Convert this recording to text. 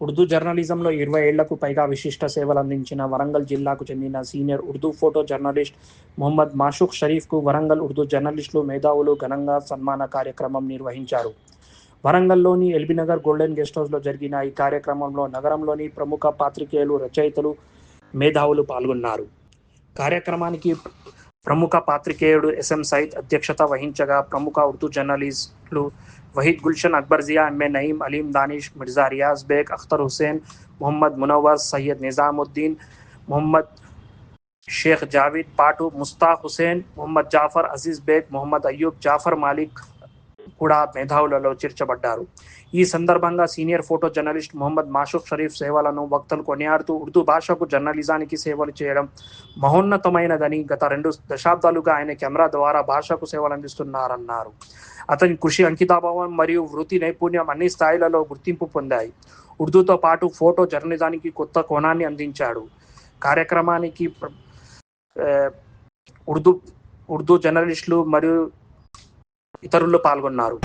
ఉర్దూ జర్నలిజంలో ఇరవై ఏళ్ళకు పైగా విశిష్ట సేవలు అందించిన వరంగల్ జిల్లాకు చెందిన senior Urdu photo journalist Mohammed Mashooq షరీఫ్కు Warangal Urdu జర్నలిస్టులు మేధావులు ఘనంగా సన్మాన కార్యక్రమం నిర్వహించారు. వరంగల్లోని ఎల్బీనగర్ గోల్డెన్ గెస్ట్ హౌస్లో జరిగిన ఈ కార్యక్రమంలో నగరంలోని ప్రముఖ పాత్రికేయులు రచయితలు మేధావులు పాల్గొన్నారు. కార్యక్రమానికి ప్రముఖ పాత్రికేయుడు ఎస్ఎం సైద్ అధ్యక్షత వహించగా ప్రముఖ ఉర్దూ జర్నలిస్టులు వహీద్ గుల్షన్ అక్బర్ జియా ఎంఏ నయీం అలీం దానిష్ మిర్జా రియాజ్ బేగ్ అఖ్తర్ హుసేన్ మొహమ్మద్ మునవ్వర్ సయ్యద్ నిజాముద్దీన్ మొహమ్మద్ షేక్ జావీద్ పాటు ముస్తాక్ హుసేన్ మొహమ్మద్ జాఫర్ అజీజ్ బేగ్ మొహమ్మద్ అయ్యూబ్ జాఫర్ మాలిక్ కూడా మేధావులలో చేర్చబడ్డారు. ఈ సందర్భంగా senior photo journalist Mohammed Mashoof Sharif సేవలను వక్తలు కొనియాడుతూ ఉర్దూ భాషకు జర్నలిజానికి సేవలు చేయడం మహోన్నతమైనదని గత రెండు దశాబ్దాలుగా ఆయన కెమెరా ద్వారా భాషకు సేవలు అందిస్తున్నారన్నారు. అతని కృషి అంకితాభావం మరియు వృత్తి నైపుణ్యం అన్ని స్థాయిలలో గుర్తింపు పొందాయి. ఉర్దూతో పాటు ఫోటో జర్నలిజానికి కొత్త కోణాన్ని అందించాడు. కార్యక్రమానికి ఉర్దూ ఉర్దూ జర్నలిస్టులు మరియు ఇతరులు పాల్గొన్నారు.